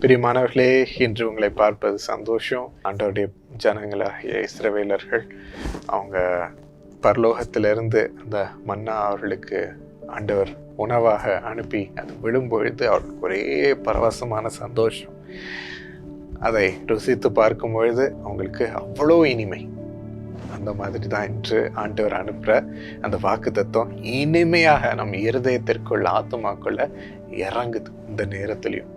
பிரியமானவர்களே இன்று உங்களை பார்ப்பது சந்தோஷம். ஆண்டவருடைய ஜனங்களாகிய இஸ்ரவேலர்கள் அவங்க பரலோகத்திலிருந்து அந்த மன்னா அவர்களுக்கு ஆண்டவர் உணவாக அனுப்பி அது விழும்பொழுது அவர்களுக்கு ஒரே பரவசமான சந்தோஷம். அதை ருசித்து பார்க்கும் பொழுது அவங்களுக்கு அவ்வளோ இனிமை. அந்த மாதிரி தான் இன்று ஆண்டவர் அனுப்புகிற அந்த வாக்கு தத்துவம் இனிமையாக நம் இருதயத்திற்குள்ள ஆத்மாக்குள்ள இறங்குது இந்த நேரத்துலையும்.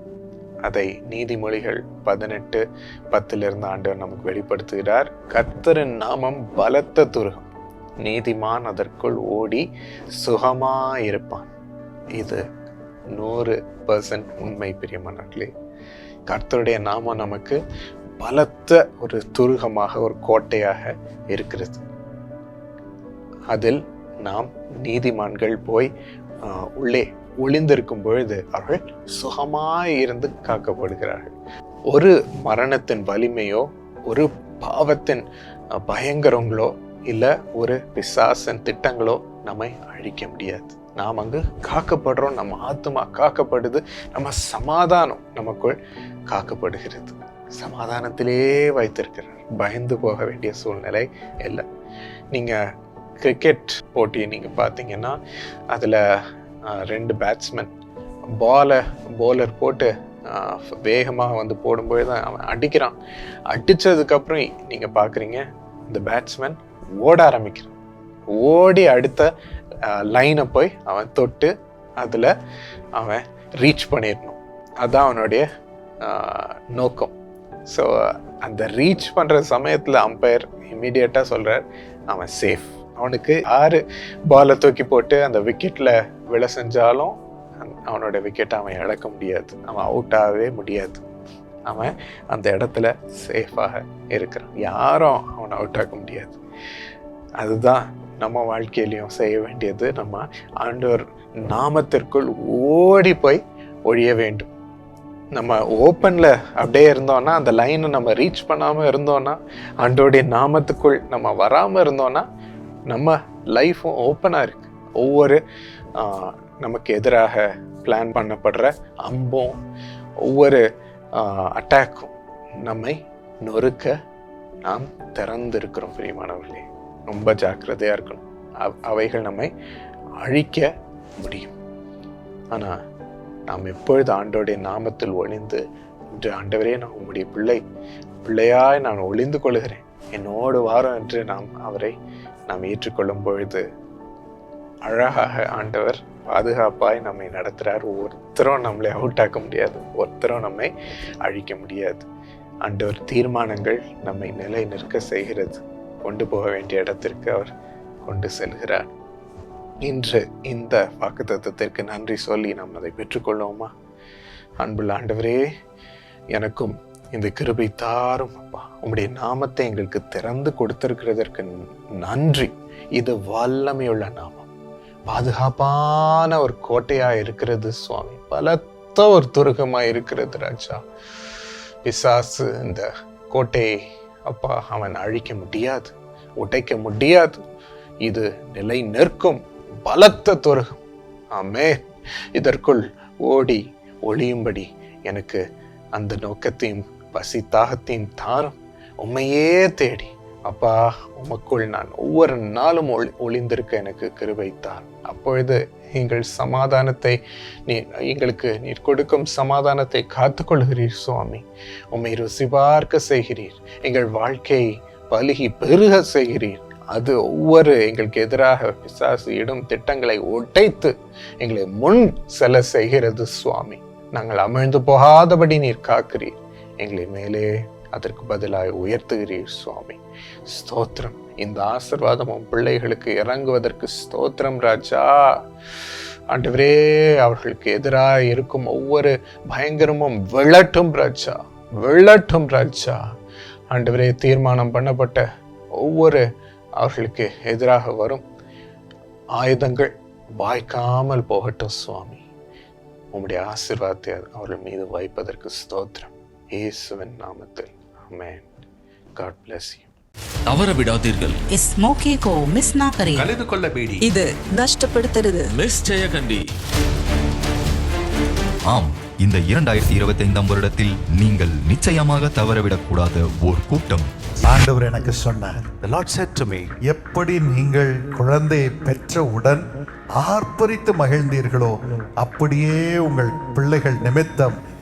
அதை நீதிமொழிகள் பதினெட்டு பத்திலிருந்து ஆண்டவர் நமக்கு வெளிப்படுத்துகிறார். கர்த்தரின் நாமம் பலத்த துருகம். நீதிமான் அதற்குள் ஓடி சுகமாயிருப்பான். இது நூறு பர்சன்ட் உண்மை பிரியமானே கர்த்தருடைய நாமம் நமக்கு பலத்த ஒரு துருகமாக ஒரு கோட்டையாக இருக்கிறது. அதில் நாம் நீதிமான்கள் போய் உள்ளே ஒளிந்திருக்கும் பொழுது அவர்கள் சுகமாய் இருந்து காக்கப்படுகிறார்கள். ஒரு மரணத்தின் வலிமையோ ஒரு பாவத்தின் பயங்கரங்களோ இல்லை ஒரு பிசாசன் திட்டங்களோ நம்மை அழிக்க முடியாது. நாம் அங்கு காக்கப்படுறோம் நம்ம ஆத்மா காக்கப்படுது நம்ம சமாதானம் நமக்குள் காக்கப்படுகிறது. சமாதானத்திலே வைத்திருக்கிறார். பயந்து போக வேண்டிய சூழ்நிலை இல்லை. நீங்கள் கிரிக்கெட் போட்டியை நீங்கள் பார்த்தீங்கன்னா அதில் ரெண்டு பேட்ஸ்மேன் பாலை போலர் போட்டு வேகமாக வந்து போடும்போது தான் அவன் அடிக்கிறான். அடித்ததுக்கப்புறம் நீங்கள் பார்க்குறீங்க இந்த பேட்ஸ்மேன் ஓட ஆரம்பிக்கிறான். ஓடி அடுத்த லைனை போய் அவன் தொட்டு அதில் அவன் ரீச் பண்ணிடணும். அதுதான் அவனுடைய நோக்கம். ஸோ அந்த ரீச் பண்ணுற சமயத்தில் அம்பையர் இம்மிடியட்டாக சொல்கிறார் அவன் சேஃப் அவனுக்கு ஆறு பாலை தூக்கி போட்டு அந்த விக்கெட்டில் விழ செஞ்சாலும் அவனோட விக்கெட்டை அவன் இழக்க முடியாது. அவன் அவுட் ஆகவே முடியாது. அவன் அந்த இடத்துல சேஃபாக இருக்கிறான். யாரும் அவனை அவுட் ஆக்க முடியாது. அதுதான் நம்ம வாழ்க்கையிலையும் செய்ய வேண்டியது. நம்ம ஆண்டவர் நாமத்திற்குள் ஓடி போய் ஒழிய வேண்டும். நம்ம ஓப்பனில் அப்படியே இருந்தோன்னா அந்த லைனை நம்ம ரீச் பண்ணாமல் இருந்தோன்னா ஆண்டோடைய நாமத்துக்குள் நம்ம வராமல் இருந்தோன்னா நம்ம லைஃப்பும் ஓப்பனாக இருக்கு. ஒவ்வொரு நமக்கு எதிராக பிளான் பண்ணப்படுற அம்பும் ஒவ்வொரு அட்டாக்கும் நம்மை நொறுக்க நாம் திறந்திருக்கிறோம் பிரியமானவர்களே. ரொம்ப ஜாக்கிரதையாக இருக்கணும். அவ்- அவைகள் நம்மை அழிக்க முடியும். ஆனால் நாம் எப்பொழுது ஆண்டோடைய நாமத்தில் ஒளிந்து இன்று ஆண்டவரே நான் உம்முடைய பிள்ளை. பிள்ளையாய் நான் ஒளிந்து கொள்கிறேன். என்னோடு வாரம் என்று நாம் அவரை நாம் ஏற்றுக்கொள்ளும் பொழுது அழகாக ஆண்டவர் பாதுகாப்பாய் நம்மை நடத்துகிறார் ஒருத்தரும் நம்மளை அவுட் ஆக்க முடியாது. ஒருத்தரும் நம்மை அழிக்க முடியாது. ஆண்டவர் தீர்மானங்கள் நம்மை நிலை நிற்க செய்கிறது. கொண்டு போக வேண்டிய இடத்திற்கு அவர் கொண்டு செல்கிறார். இன்று இந்த வாக்குத்தத்தத்திற்கு நன்றி சொல்லி நாம் அதை பெற்றுக்கொள்வோமா? அன்புள்ள ஆண்டவரே எனக்கும் இந்த கிருபை தாரும் அப்பா. உங்களுடைய நாமத்தை எங்களுக்கு திறந்து கொடுத்திருக்கிறதற்கு நன்றி. இது வல்லமையுள்ள நாமம். பாதுகாப்பான ஒரு கோட்டையா இருக்கிறது சுவாமி. பலத்த ஒரு துருகமா இருக்கிறது ராஜா. பிசாசு இந்த கோட்டையை அப்பா அவன் அழிக்க முடியாது உடைக்க முடியாது. இது நிலை நிற்கும். பலத்த துருகம். ஆமே இதற்குள் ஓடி ஒளியும்படி எனக்கு அந்த நோக்கத்தையும் பசி தாகத்தின் தாரம் உண்மையே தேடி. அப்பா உமக்குள் நான் ஒவ்வொரு நாளும் ஒளி ஒளிந்திருக்க எனக்கு கிருவைத்தான் அப்பொழுது எங்கள் சமாதானத்தை நீ எங்களுக்கு நீர் கொடுக்கும் சமாதானத்தை காத்துக்கொள்கிறீர் சுவாமி. உம்மை ருசி பார்க்க செய்கிறீர். எங்கள் வாழ்க்கையை பலுகி பெருக செய்கிறீர். அது ஒவ்வொரு எங்களுக்கு எதிராக பிசாசு இடும் திட்டங்களை உடைத்து எங்களை முன் செல்ல செய்கிறது சுவாமி. நாங்கள் அமிழ்ந்து போகாதபடி நீர் காக்கிறீர். எங்களை மேலே அதற்கு பதிலாக உயர்த்துகிறீர் சுவாமி. ஸ்தோத்திரம். இந்த ஆசிர்வாதம் உன் பிள்ளைகளுக்கு இறங்குவதற்கு ஸ்தோத்திரம் ராஜா. ஆண்டவரே அவர்களுக்கு எதிராக இருக்கும் ஒவ்வொரு பயங்கரமும் விளட்டும் ராஜா. விளட்டும் ராஜா. ஆண்டவரே தீர்மானம் பண்ணப்பட்ட ஒவ்வொரு அவர்களுக்கு எதிராக வரும் ஆயுதங்கள் வாய்க்காமல் போகட்டும் சுவாமி. உம்முடைய ஆசிர்வாதத்தை அவர்கள் மீது வைப்பதற்கு ஸ்தோத்திரம். இயேசுவின் நாமத்தில். அமேன் காட் பிளஸ் யூ தவற விடாதீர்கள். इस मौके को मिस ना கலந்து கொள்ள பேடி ഇത് നഷ്ടപ്പെടുത്തരുത് மிஸ் ஜெயகண்டி. ஆம் இந்த இரண்டாயிரத்தி இருபத்தி ஐந்தாம் வருடத்தில் நீங்கள் நிச்சயமாக தவறவிடக்கூடாத ஓர் கூட்டம். ஆண்டவர் எனக்கு சொன்னார் The Lord said to me, எப்படி நீங்கள் குழந்தையை பெற்றவுடன் ஆர்ப்பரித்து மகிழ்ந்தீர்களோ அப்படியே உங்கள் பிள்ளைகள் நிமித்தம்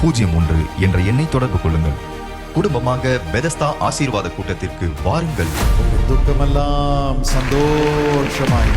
பூஜ்ஜியம் ஒன்று என்ற எண்ணை தொடர்பு கொள்ளுங்கள். குடும்பமாக பெதஸ்தா ஆசீர்வாத கூட்டத்திற்கு வாருங்கள். துக்கமெல்லாம் சந்தோஷமாய்